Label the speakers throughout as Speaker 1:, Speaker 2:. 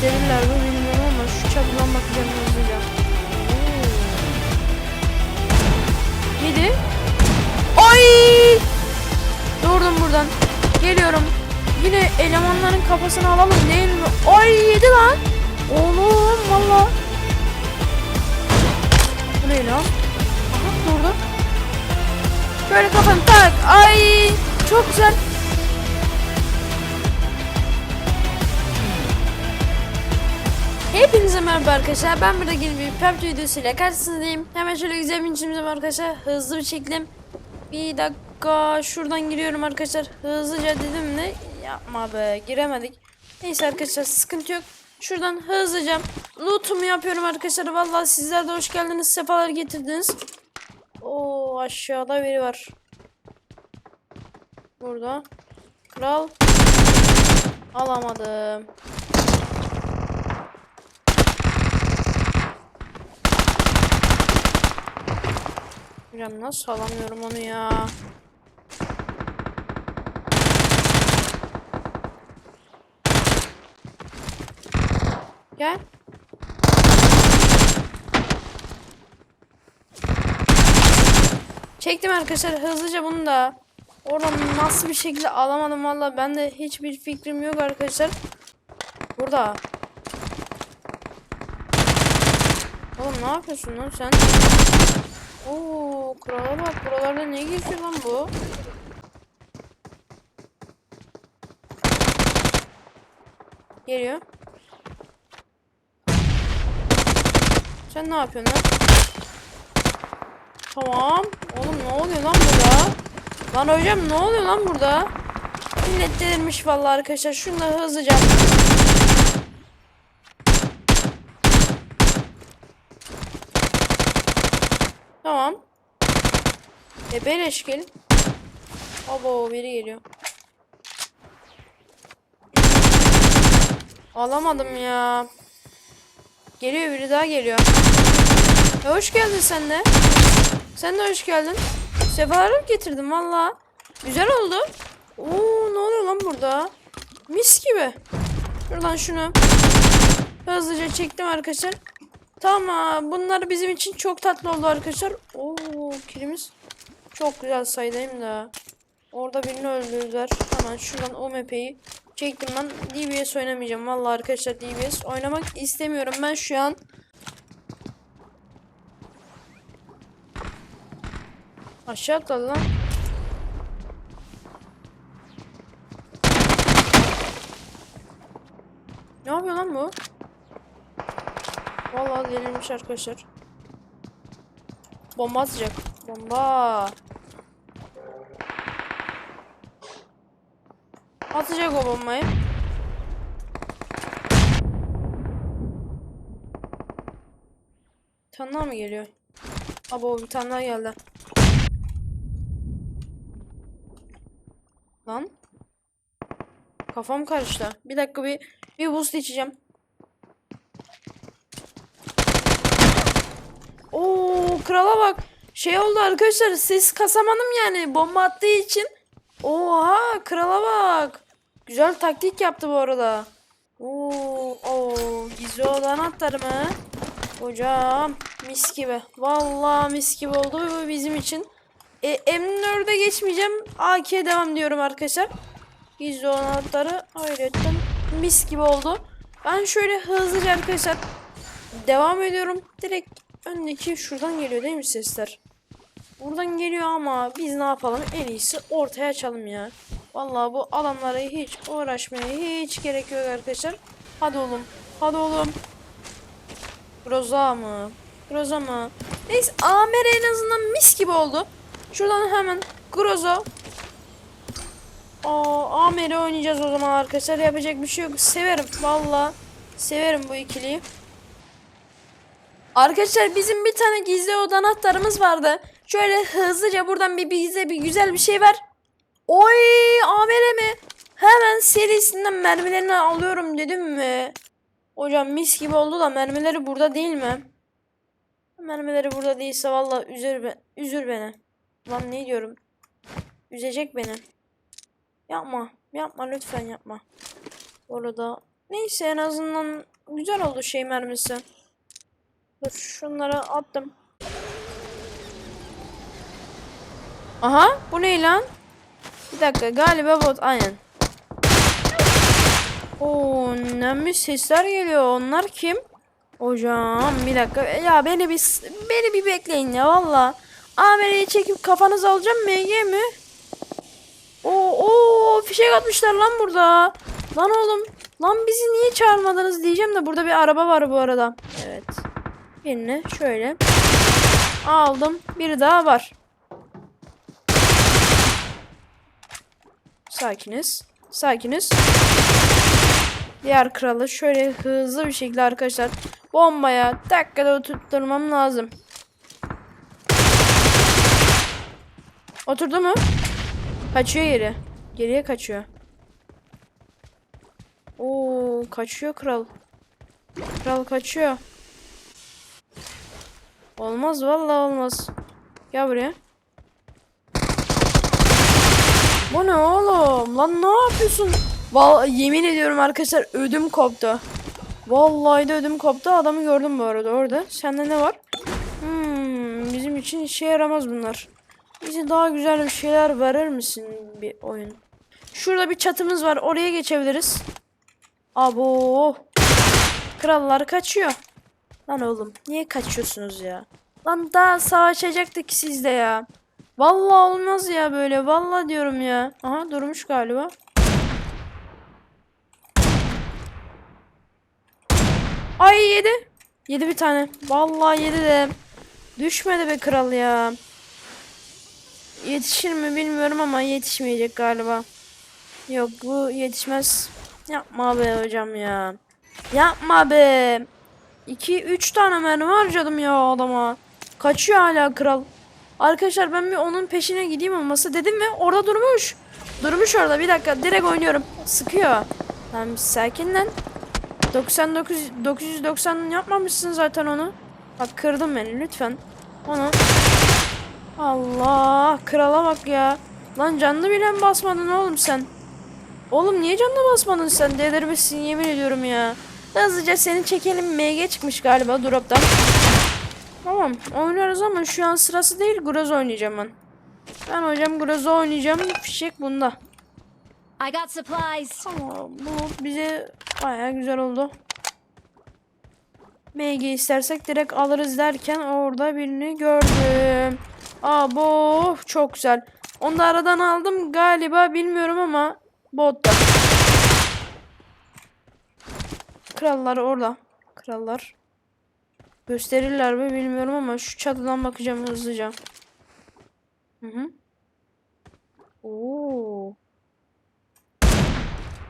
Speaker 1: gösterirler mi bilmiyorum ama şu çatıdan bakacağım hızlıca. Yedi. Ay! Doğurdum buradan. Geliyorum. Yine elemanların kafasını alalım değil mi? Ay yedi lan. Oğlum valla. Bu ne lan? Aha durdu. Şöyle kafanı tak. Ay çok güzel. Hepinize merhaba arkadaşlar. Ben burada yeni bir PUBG videosuyla karşınızdayım. Hemen şöyle güzel bir içimize arkadaşlar. Hızlı bir şekilde. Bir dakika şuradan giriyorum arkadaşlar. Hızlıca dedim ne? Yapma be giremedik. Neyse arkadaşlar sıkıntı yok. Şuradan hızlıca lootumu yapıyorum arkadaşlar. Vallahi sizler de hoş geldiniz. Sefalar getirdiniz. Oo aşağıda biri var. Burada. Kral. Alamadım. Hocam nasıl alamıyorum onu ya? Gel. Çektim arkadaşlar hızlıca bunu da. Oradan nasıl bir şekilde alamadım valla ben de hiçbir fikrim yok arkadaşlar. Burada. Oğlum ne yapıyorsun lan sen? Oo, krala bak buralarda ne geziyor lan bu? Geliyor. Sen ne yapıyorsun lan? Tamam. Oğlum ne oluyor lan burada? Lan hocam ne oluyor lan burada? Millet delirmiş vallahi arkadaşlar. Şunu da hızlıca. Tamam. E beleşkil. Abo biri geliyor. Alamadım ya. Geliyor biri daha geliyor. E hoş geldin sen de. Sen de hoş geldin. Sefalarım getirdim valla. Güzel oldu. Oo ne oluyor lan burada? Mis gibi. Şuradan şunu hızlıca çektim arkadaşlar. Tamam bunlar bizim için çok tatlı oldu arkadaşlar. Oo kilimiz çok güzel sayıdayım da. Orada birini öldürdüler. Hemen şuradan OMP'yi çektim ben. DBS oynamayacağım. Vallahi arkadaşlar DBS oynamak istemiyorum ben şu an. Aşağı atladı lan. Ne yapıyor lan bu? Vallahi delirmiş arkadaşlar. Bomba atacak. Bomba. Atacak o bombayı. Bir mı geliyor? Abo bir tane daha geldi. Lan. Kafam karıştı. Bir dakika bir bir boost içeceğim. Oo krala bak. Şey oldu arkadaşlar ses kasamadım yani bomba attığı için. Oha krala bak. Güzel taktik yaptı bu arada. Oo, oo gizli olan atlar mı? Hocam mis gibi. Vallahi mis gibi oldu bu bizim için. E, M4'e geçmeyeceğim. AK devam diyorum arkadaşlar. Gizli olan atları hayretten mis gibi oldu. Ben şöyle hızlıca arkadaşlar devam ediyorum. Direkt öndeki şuradan geliyor değil mi sesler? Buradan geliyor ama biz ne yapalım? En iyisi ortaya açalım ya. Vallahi bu alanlara hiç uğraşmaya hiç gerek yok arkadaşlar. Hadi oğlum. Hadi oğlum. Groza mı? Groza mı? Neyse Amer en azından mis gibi oldu. Şuradan hemen Groza. Aa, Amer'i oynayacağız o zaman arkadaşlar. Yapacak bir şey yok. Severim. Vallahi severim bu ikiliyi. Arkadaşlar bizim bir tane gizli oda anahtarımız vardı. Şöyle hızlıca buradan bir bize bir güzel bir şey ver. Oy Amer'e mi? Hemen serisinden mermilerini alıyorum dedim mi? Hocam mis gibi oldu da mermileri burada değil mi? Mermileri burada değilse valla üzür, be üzür beni. Lan ne diyorum? Üzecek beni. Yapma. Yapma lütfen yapma. Orada Neyse en azından güzel oldu şey mermisi. Şunları attım. Aha bu ne lan? Bir dakika galiba bot aynen. Oo önemli sesler geliyor. Onlar kim? Hocam bir dakika. Ya beni bir beni bir bekleyin ya valla. AMR'yi çekip kafanızı alacağım MG mi? Oo, oo fişek atmışlar lan burada. Lan oğlum. Lan bizi niye çağırmadınız diyeceğim de burada bir araba var bu arada. Evet. Birini şöyle. Aldım. Biri daha var. Sakiniz. Sakiniz. Diğer kralı şöyle hızlı bir şekilde arkadaşlar bombaya dakikada oturtturmam lazım. Oturdu mu? Kaçıyor geri. Geriye kaçıyor. Oo, kaçıyor kral. Kral kaçıyor. Olmaz vallahi olmaz. Gel buraya. Bu ne oğlum? Lan ne yapıyorsun? Vallahi yemin ediyorum arkadaşlar ödüm koptu. Vallahi de ödüm koptu. Adamı gördüm bu arada orada. Sende ne var? Hmm, bizim için işe yaramaz bunlar. Bize daha güzel bir şeyler verir misin bir oyun? Şurada bir çatımız var. Oraya geçebiliriz. Abo. Krallar kaçıyor. Lan oğlum niye kaçıyorsunuz ya? Lan daha savaşacaktık sizde ya. Vallahi olmaz ya böyle. Vallahi diyorum ya. Aha durmuş galiba. Ay yedi. Yedi bir tane. Vallahi yedi de. Düşmedi be kral ya. Yetişir mi bilmiyorum ama yetişmeyecek galiba. Yok bu yetişmez. Yapma be hocam ya. Yapma be. 2 3 tane mermi harcadım ya adama. Kaçıyor hala kral. Arkadaşlar ben bir onun peşine gideyim olması dedim ve orada durmuş. Durmuş orada bir dakika direkt oynuyorum. Sıkıyor. Lan bir sakin lan. 99 990 yapmamışsın zaten onu. Bak kırdın beni lütfen. Onu. Allah krala bak ya. Lan canlı bile mi basmadın oğlum sen? Oğlum niye canlı basmadın sen? Delirmişsin yemin ediyorum ya. Hızlıca seni çekelim. MG çıkmış galiba drop'tan. Tamam oynuyoruz ama şu an sırası değil. Groz oynayacağım ben. Ben hocam Groz'u oynayacağım. Fişek bunda.
Speaker 2: I got supplies.
Speaker 1: Ama bu bize baya güzel oldu. MG istersek direkt alırız derken orada birini gördüm. Abo çok güzel. Onu da aradan aldım galiba bilmiyorum ama botta. Krallar orada. Krallar. Gösterirler mi bilmiyorum ama şu çatıdan bakacağım hızlıca. Hı hı. Oo.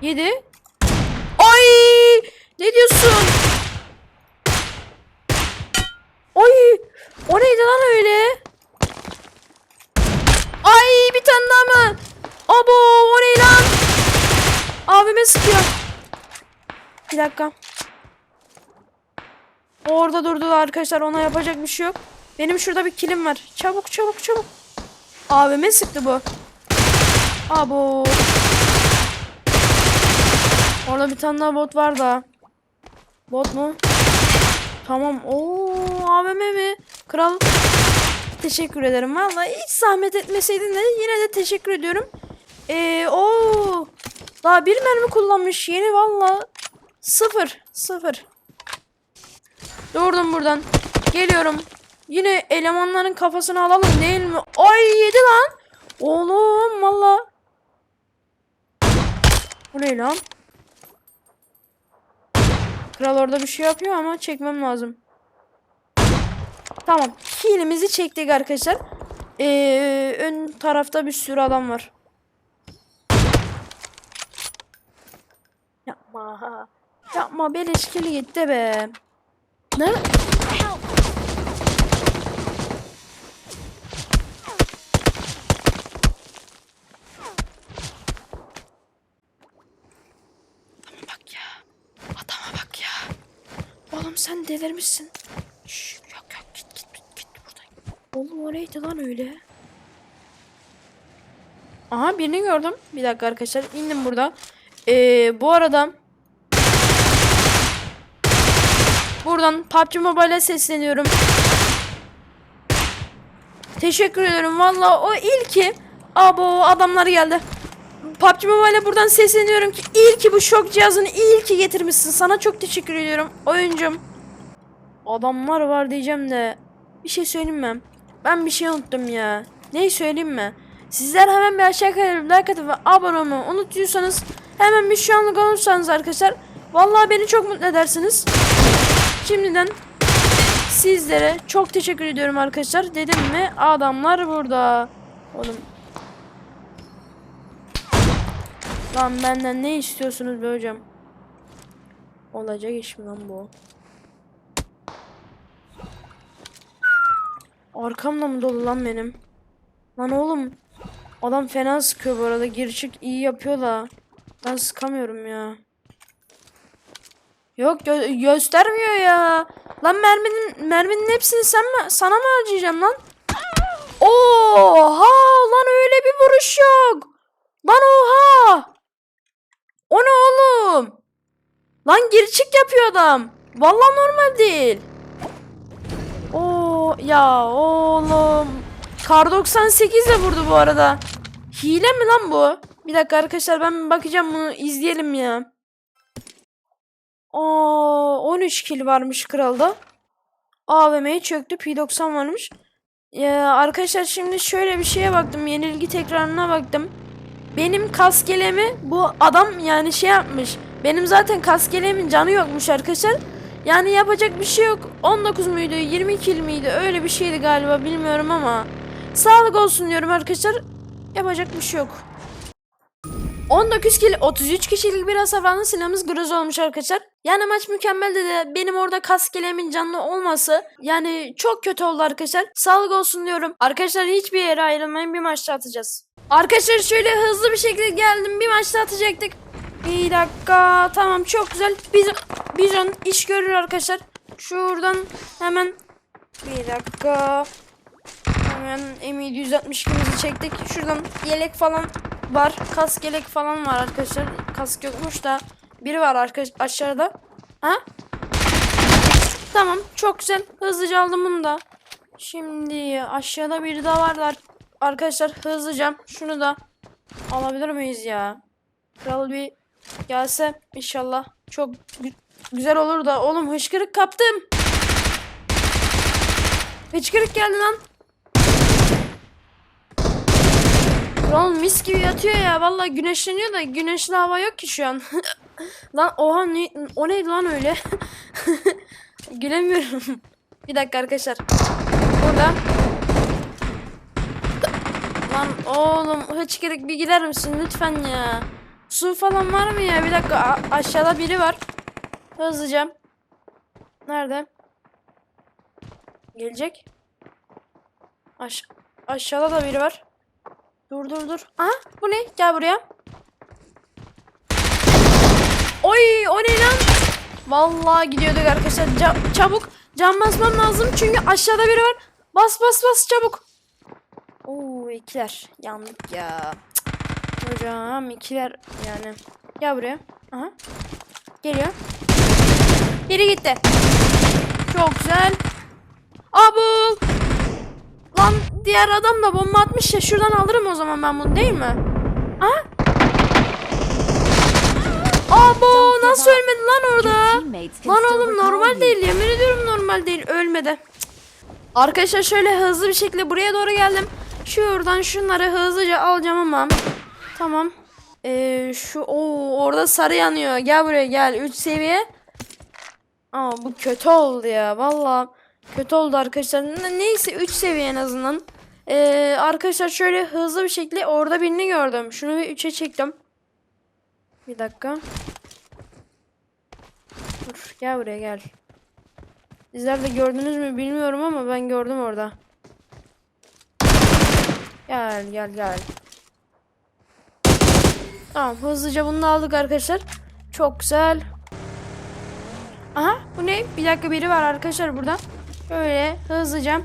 Speaker 1: 7 Ay! Ne diyorsun? Ay! O neydi lan öyle? Ay bir tane daha mı? Abo o ne lan? Abime sıkıyor. Bir dakika. Orada durdu arkadaşlar ona yapacak bir şey yok. Benim şurada bir kilim var. Çabuk çabuk çabuk. Abime sıktı bu. Abo. Orada bir tane daha bot var da. Bot mu? Tamam. Oo, AVM mi? Kral. Teşekkür ederim. Vallahi hiç zahmet etmeseydin de yine de teşekkür ediyorum. Ee, o daha bir mermi kullanmış. Yeni valla. Sıfır. Sıfır. Durdum buradan. Geliyorum. Yine elemanların kafasını alalım değil mi? Ay yedi lan. Oğlum valla. Bu ne lan? Kral orada bir şey yapıyor ama çekmem lazım. Tamam. Kilimizi çektik arkadaşlar. Ee, ön tarafta bir sürü adam var. Yapma. Yapma beleş kili gitti be. Ne? Adama bak ya. Adama bak ya. Oğlum sen delirmişsin. Şş, yok yok git git git git buradan. Oğlum o neydi lan öyle? Aha birini gördüm. Bir dakika arkadaşlar indim burada. Ee, bu arada buradan PUBG Mobile'e sesleniyorum. Teşekkür ederim. Valla o ilki. Abo adamlar geldi. PUBG Mobile'e buradan sesleniyorum ki ilki bu şok cihazını ilki getirmişsin. Sana çok teşekkür ediyorum oyuncum. Adamlar var diyeceğim de bir şey söyleyeyim mi? Ben bir şey unuttum ya. Neyi söyleyeyim mi? Sizler hemen bir aşağı kayıp like atıp abone olmayı unutuyorsanız hemen bir şu anlık olursanız arkadaşlar vallahi beni çok mutlu edersiniz. Şimdiden sizlere çok teşekkür ediyorum arkadaşlar. Dedim mi adamlar burada. Oğlum. Lan benden ne istiyorsunuz be hocam? Olacak iş mi lan bu? Arkamda mı dolu lan benim? Lan oğlum. Adam fena sıkıyor bu arada. Gir çık iyi yapıyor da. Ben sıkamıyorum ya. Yok gö- göstermiyor ya. Lan merminin merminin hepsini sen mi sana mı harcayacağım lan? Oha lan öyle bir vuruş yok. Lan oha. O ne oğlum? Lan geri çık yapıyor adam. Vallahi normal değil. Oo ya oğlum. Kar 98 de vurdu bu arada. Hile mi lan bu? Bir dakika arkadaşlar ben bakacağım bunu izleyelim ya. Aa 13 kill varmış kralda. AVM'ye çöktü. P90 varmış. Ya arkadaşlar şimdi şöyle bir şeye baktım. Yenilgi tekrarına baktım. Benim kaskelemi bu adam yani şey yapmış. Benim zaten kaskelemin canı yokmuş arkadaşlar. Yani yapacak bir şey yok. 19 muydu 20 kill miydi öyle bir şeydi galiba bilmiyorum ama. Sağlık olsun diyorum arkadaşlar. Yapacak bir şey yok. 19 kill 33 kişilik bir hasarlı silahımız groz olmuş arkadaşlar. Yani maç mükemmeldi de benim orada kaskelemin canlı olması yani çok kötü oldu arkadaşlar. Sağlık olsun diyorum. Arkadaşlar hiçbir yere ayrılmayın bir maçta atacağız. Arkadaşlar şöyle hızlı bir şekilde geldim bir maçta atacaktık. Bir dakika tamam çok güzel. Bizon, Bizon iş görür arkadaşlar. Şuradan hemen bir dakika. Hemen M762'mizi çektik. Şuradan yelek falan var. Kask yelek falan var arkadaşlar. Kask yokmuş da biri var arkadaş aşağıda. Ha? Tamam çok güzel. Hızlıca aldım bunu da. Şimdi aşağıda biri daha varlar. Arkadaşlar hızlıca şunu da alabilir miyiz ya? Kral bir gelse inşallah çok gü- güzel olur da. Oğlum hışkırık kaptım. Hıçkırık geldi lan. Kral mis gibi yatıyor ya. Vallahi güneşleniyor da güneşli hava yok ki şu an. lan oha ne, o neydi lan öyle? Gülemiyorum. bir dakika arkadaşlar. Burada. Lan oğlum hıçkırık bir gider misin lütfen ya. Su falan var mı ya? Bir dakika a- aşağıda biri var. Hızlıca. Nerede? Gelecek. Aş aşağıda da biri var. Dur dur dur. Aha bu ne? Gel buraya. Oy o ne lan? Vallahi gidiyorduk arkadaşlar. Ca- çabuk cam basmam lazım çünkü aşağıda biri var. Bas bas bas çabuk. Oo ikiler. Yandık ya. Cık. Hocam ikiler yani. Gel buraya. Aha. Geliyor. Biri gitti. Çok güzel. Abul. Lan diğer adam da bomba atmış ya şuradan alırım o zaman ben bunu değil mi? Ha? Abo nasıl ölmedi lan orada? Lan oğlum normal değil yemin ediyorum normal değil ölmedi. Arkadaşlar şöyle hızlı bir şekilde buraya doğru geldim. Şuradan şunları hızlıca alacağım ama. Tamam. Ee, şu o orada sarı yanıyor. Gel buraya gel 3 seviye. Aa bu kötü oldu ya valla. Kötü oldu arkadaşlar. Ne- Neyse 3 seviye en azından. Ee, arkadaşlar şöyle hızlı bir şekilde orada birini gördüm. Şunu bir 3'e çektim. Bir dakika. Dur gel buraya gel. Sizler de gördünüz mü bilmiyorum ama ben gördüm orada. Gel gel gel. Tamam hızlıca bunu aldık arkadaşlar. Çok güzel. Aha bu ne? Bir dakika biri var arkadaşlar burada. Böyle hızlıca.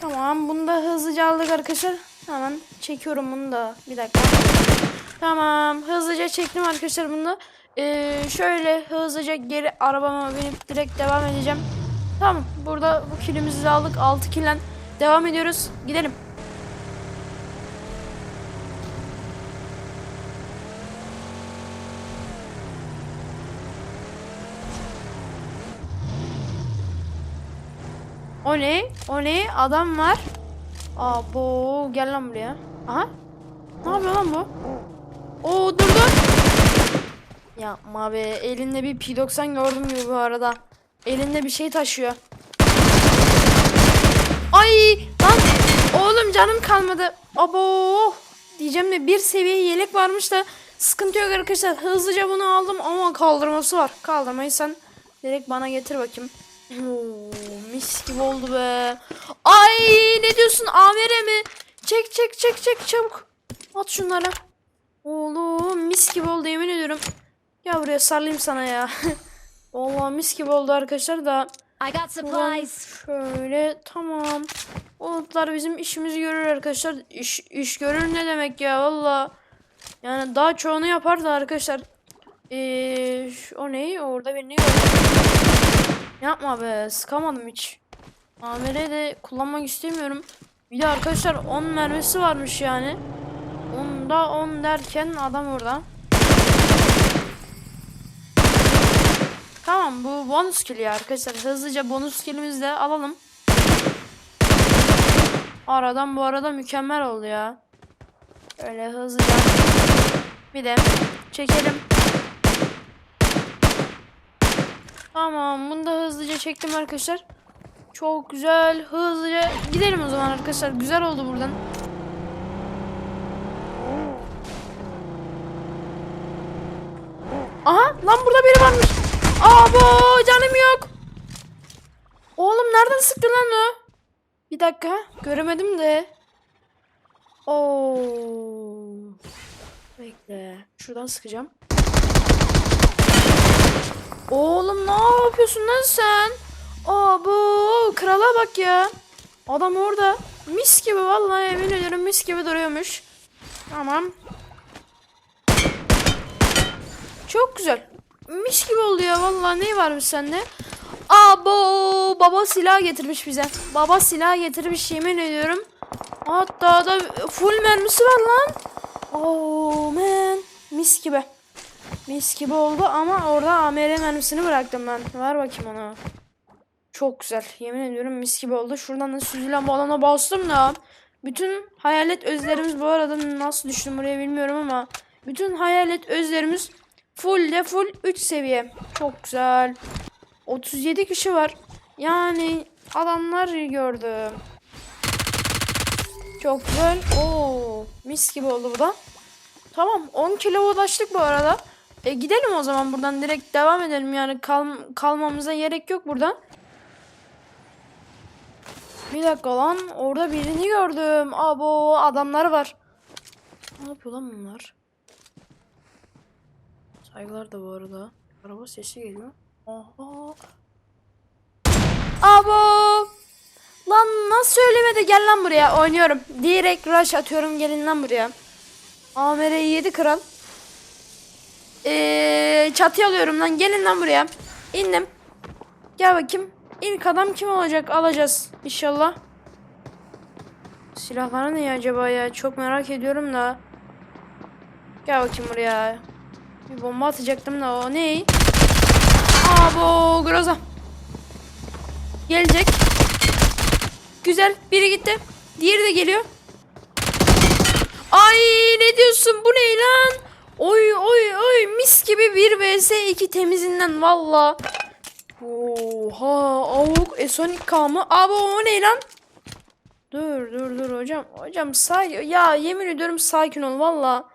Speaker 1: Tamam bunu da hızlıca aldık arkadaşlar. Hemen çekiyorum bunu da. Bir dakika. Tamam hızlıca çektim arkadaşlar bunu. Ee, şöyle hızlıca geri arabama binip direkt devam edeceğim. Tamam burada bu kilimizi aldık. 6 killen devam ediyoruz. Gidelim. O ne? O ne? Adam var. Abo gel lan buraya. Aha. Ne yapıyor lan bu? Oo durdu. Yapma be. Elinde bir P90 gördüm gibi bu arada. Elinde bir şey taşıyor. Ay lan oğlum canım kalmadı. Abo diyeceğim de bir seviye yelek varmış da sıkıntı yok arkadaşlar. Hızlıca bunu aldım ama kaldırması var. Kaldırmayı sen direkt bana getir bakayım. Oo, mis gibi oldu be. Ay ne diyorsun AMR mi? Çek çek çek çek çabuk. At şunları. Oğlum mis gibi oldu yemin ediyorum. Ya buraya sarılayım sana ya. Vallahi mis gibi oldu arkadaşlar da.
Speaker 2: I got supplies.
Speaker 1: şöyle tamam. Bulutlar bizim işimizi görür arkadaşlar. İş, iş görür ne demek ya valla. Yani daha çoğunu yapardı arkadaşlar. Ee, o ne? Orada beni gördüm. Yapma be sıkamadım hiç. Amire de kullanmak istemiyorum. Bir de arkadaşlar 10 mermisi varmış yani. Onda 10 derken adam orada. Tamam bu bonus kill ya arkadaşlar. Hızlıca bonus killimizi de alalım. Aradan bu arada mükemmel oldu ya. Öyle hızlıca. Bir de çekelim. Tamam bunu da hızlıca çektim arkadaşlar. Çok güzel hızlıca gidelim o zaman arkadaşlar. Güzel oldu buradan. Aha lan burada biri varmış. Abo canım yok. Oğlum nereden sıktı lan o? Bir dakika göremedim de. Oo. Bekle. Şuradan sıkacağım. Oğlum ne yapıyorsun lan sen? Abo krala bak ya. Adam orada. Mis gibi vallahi emin ediyorum mis gibi duruyormuş. Tamam. Çok güzel. Mis gibi oldu ya vallahi ne varmış sende? Abo baba silah getirmiş bize. Baba silah getirmiş yemin ediyorum. Hatta da full mermisi var lan. Oh man. Mis gibi. Mis gibi oldu ama orada AMR mermisini bıraktım ben. Ver bakayım onu. Çok güzel. Yemin ediyorum mis gibi oldu. Şuradan da süzülen balona bastım da. Bütün hayalet özlerimiz bu arada nasıl düştüm buraya bilmiyorum ama. Bütün hayalet özlerimiz full de full 3 seviye. Çok güzel. 37 kişi var. Yani adamlar gördüm. Çok güzel. Oo, mis gibi oldu bu da. Tamam 10 kilo ulaştık bu arada. E, gidelim o zaman buradan direkt devam edelim yani kal kalmamıza gerek yok burada. Bir dakika lan orada birini gördüm. Abo adamlar var. Ne yapıyor lan bunlar? Saygılar da bu arada. Araba sesi geliyor. Aha. Abo. Lan nasıl söylemedi gel lan buraya oynuyorum. Direkt rush atıyorum gelin lan buraya. AMR'yi yedi kral. Ee, çatıya alıyorum lan gelin lan buraya. İndim. Gel bakayım. İlk adam kim olacak alacağız inşallah. Silahları ne acaba ya çok merak ediyorum da. Gel bakayım buraya. Bir bomba atacaktım da o ne? Abo Groza. Gelecek. Güzel biri gitti. Diğeri de geliyor. Ay ne diyorsun bu ne lan? Oy oy oy mis gibi bir vs 2 temizinden valla. Oha avuk esonik kamı. Abi o ne lan? Dur dur dur hocam. Hocam sakin. Ya yemin ediyorum sakin ol valla.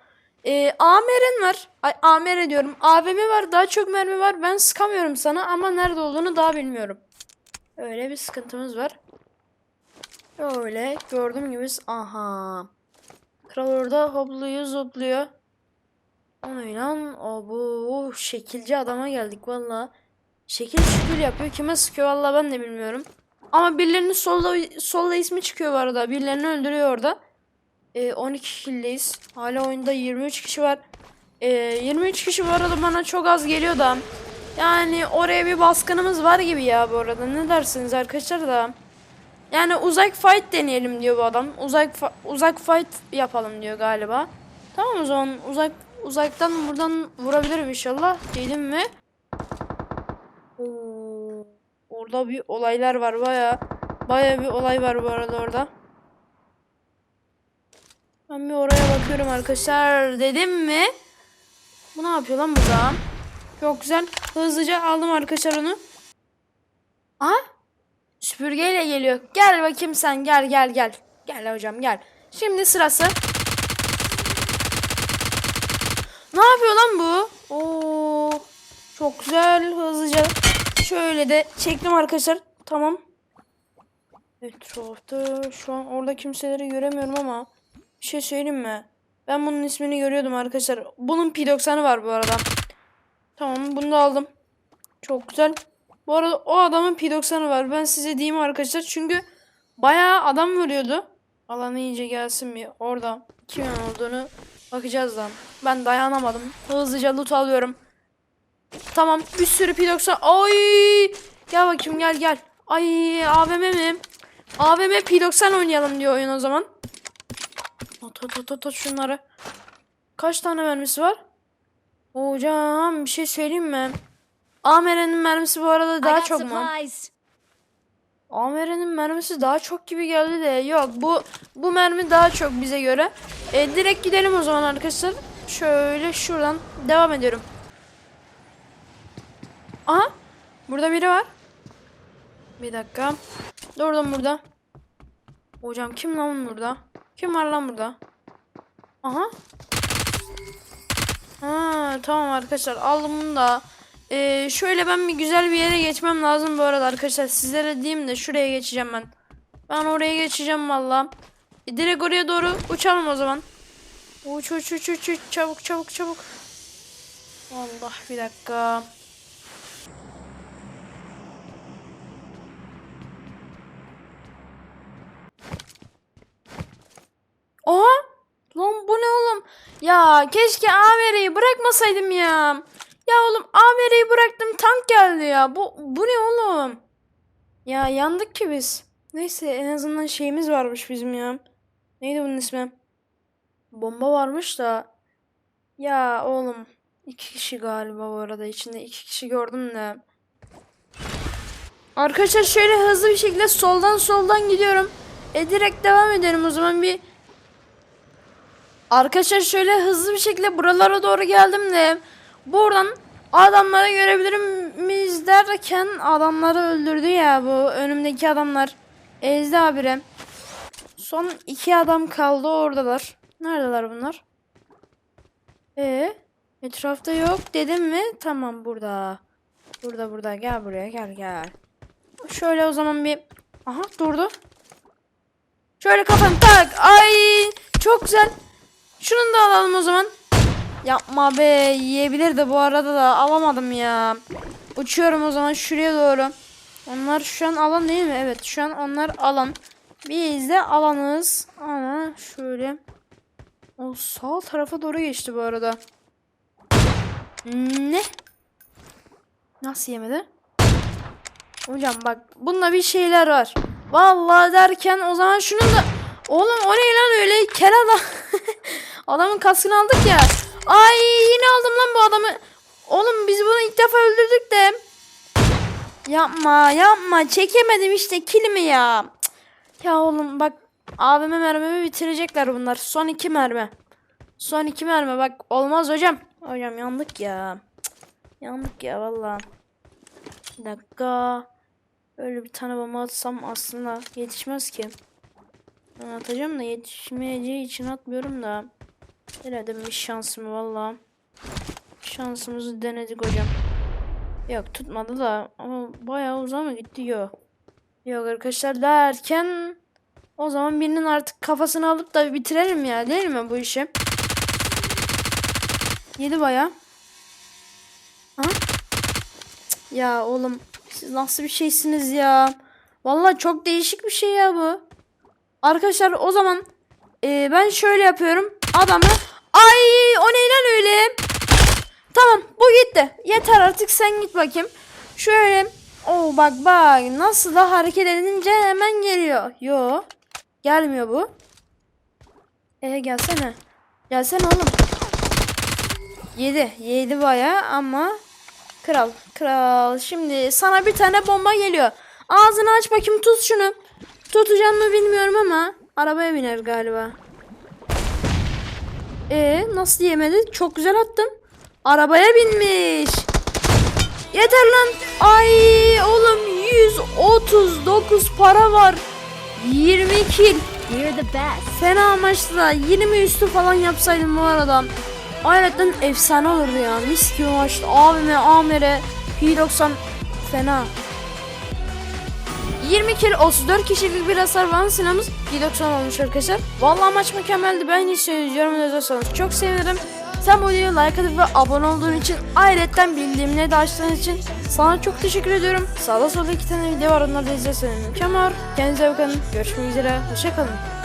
Speaker 1: Ee, AMR'in var. Ay AMR diyorum. AVM var. Daha çok mermi var. Ben sıkamıyorum sana ama nerede olduğunu daha bilmiyorum. Öyle bir sıkıntımız var. Öyle gördüğüm gibi. Aha. Kral orada hopluyor zopluyor. O ne lan? O bu şekilci adama geldik valla. Şekil şükür yapıyor. Kime sıkıyor valla ben de bilmiyorum. Ama birilerinin solda, solda ismi çıkıyor bu arada. Birilerini öldürüyor orada. Ee, 12 kişiyiz. Hala oyunda 23 kişi var. Ee, 23 kişi bu arada bana çok az geliyor da. Yani oraya bir baskınımız var gibi ya bu arada. Ne dersiniz arkadaşlar da? Yani uzak fight deneyelim diyor bu adam. Uzak uzak fight yapalım diyor galiba. Tamam o zaman uzak uzaktan buradan vurabilirim inşallah. Değilim mi? Orada bir olaylar var baya. Baya bir olay var bu arada orada. Ben bir oraya bakıyorum arkadaşlar. Dedim mi? Bu ne yapıyor lan burada? Çok güzel. Hızlıca aldım arkadaşlar onu. Aha. Süpürgeyle geliyor. Gel bakayım sen gel gel gel. Gel hocam gel. Şimdi sırası. Ne yapıyor lan bu? Oo. Çok güzel. Hızlıca. Şöyle de çektim arkadaşlar. Tamam. Etrafta şu an orada kimseleri göremiyorum ama bir şey söyleyeyim mi? Ben bunun ismini görüyordum arkadaşlar. Bunun P90'ı var bu arada. Tamam bunu da aldım. Çok güzel. Bu arada o adamın P90'ı var. Ben size diyeyim arkadaşlar. Çünkü bayağı adam vuruyordu. Alan iyice gelsin bir. Orada kimin olduğunu bakacağız lan. Ben dayanamadım. Hızlıca loot alıyorum. Tamam bir sürü P90. Ay! Gel bakayım gel gel. Ay AVM mi? AVM P90 oynayalım diyor oyun o zaman. At at at at, at şunları. Kaç tane mermisi var? Hocam bir şey söyleyeyim mi? AMR'nin mermisi bu arada daha çok mu? AMR'nin mermisi daha çok gibi geldi de yok bu bu mermi daha çok bize göre. E, direkt gidelim o zaman arkadaşlar. Şöyle şuradan devam ediyorum. Aha burada biri var. Bir dakika. Durdum burada. Hocam kim lan burada? Kim var lan burada? Aha. Ha tamam arkadaşlar aldım bunu da. Ee, şöyle ben bir güzel bir yere geçmem lazım bu arada arkadaşlar. Sizlere diyeyim de şuraya geçeceğim ben. Ben oraya geçeceğim valla. E, direkt oraya doğru uçalım o zaman. Uç uç uç uç uç çabuk çabuk çabuk. Allah bir dakika. Oha! Lan bu ne oğlum? Ya keşke AMR'yi bırakmasaydım ya. Ya oğlum AMR'yi bıraktım tank geldi ya. Bu, bu ne oğlum? Ya yandık ki biz. Neyse en azından şeyimiz varmış bizim ya. Neydi bunun ismi? Bomba varmış da. Ya oğlum. iki kişi galiba bu arada. içinde iki kişi gördüm de. Arkadaşlar şöyle hızlı bir şekilde soldan soldan gidiyorum. E direkt devam edelim o zaman bir Arkadaşlar şöyle hızlı bir şekilde buralara doğru geldim de buradan adamları görebilir miyiz derken adamları öldürdü ya bu önümdeki adamlar. Ezdi abire. Son iki adam kaldı oradalar. Neredeler bunlar? E etrafta yok dedim mi? Tamam burada. Burada burada gel buraya gel gel. Şöyle o zaman bir aha durdu. Şöyle kafanı tak. Ay çok güzel. Şunu da alalım o zaman. Yapma be yiyebilir de bu arada da alamadım ya. Uçuyorum o zaman şuraya doğru. Onlar şu an alan değil mi? Evet şu an onlar alan. Biz de alanız. Ama şöyle. O sağ tarafa doğru geçti bu arada. Ne? Nasıl yemedi? Hocam bak bunda bir şeyler var. Vallahi derken o zaman şunun da... Oğlum o ne lan öyle kel adam. Adamın kaskını aldık ya. Ay yine aldım lan bu adamı. Oğlum biz bunu ilk defa öldürdük de. Yapma yapma çekemedim işte kilimi ya. Ya oğlum bak abime mermimi bitirecekler bunlar. Son iki mermi. Son iki mermi bak olmaz hocam. Hocam yandık ya. Cık. Yandık ya valla. Bir dakika. Öyle bir tane bomba atsam aslında yetişmez ki. Ben atacağım da yetişmeyeceği için atmıyorum da. Denedim bir şansımı valla. Şansımızı denedik hocam. Yok tutmadı da ama bayağı uzağa mı gitti yok. Yok arkadaşlar derken o zaman birinin artık kafasını alıp da bitirelim ya değil mi bu işi? Yedi bayağı. Ha? Ya oğlum siz nasıl bir şeysiniz ya? Vallahi çok değişik bir şey ya bu. Arkadaşlar o zaman e, ben şöyle yapıyorum. Adamı ay o ne lan öyle? Tamam bu gitti. Yeter artık sen git bakayım. Şöyle. Oo bak bak nasıl da hareket edince hemen geliyor. Yo. Gelmiyor bu. E gelsene. Gelsene oğlum. Yedi. Yedi baya ama kral. Kral. Şimdi sana bir tane bomba geliyor. Ağzını aç bakayım tut şunu. Tutacağım mı bilmiyorum ama arabaya biner galiba. E nasıl yemedi? Çok güzel attım. Arabaya binmiş. Yeter lan. Ay oğlum 139 para var. 20 kill.
Speaker 2: You're the best.
Speaker 1: Fena amaçlı da 20 üstü falan yapsaydım bu arada. Ayrıca efsane olurdu ya. Mis gibi maçtı. AVM, AMR, P90 fena. 20 kill 34 kişilik bir hasar van silahımız P90 olmuş arkadaşlar. Vallahi maç mükemmeldi. Ben hiç söylüyorum yazarsanız çok sevinirim. Sen bu videoya like atıp ve abone olduğun için ayrıca bildiğimle de açtığın için sana çok teşekkür ediyorum. Sağda solda iki tane video var onları da izlerseniz mükemmel. Kendinize bakın. Görüşmek üzere. Hoşçakalın.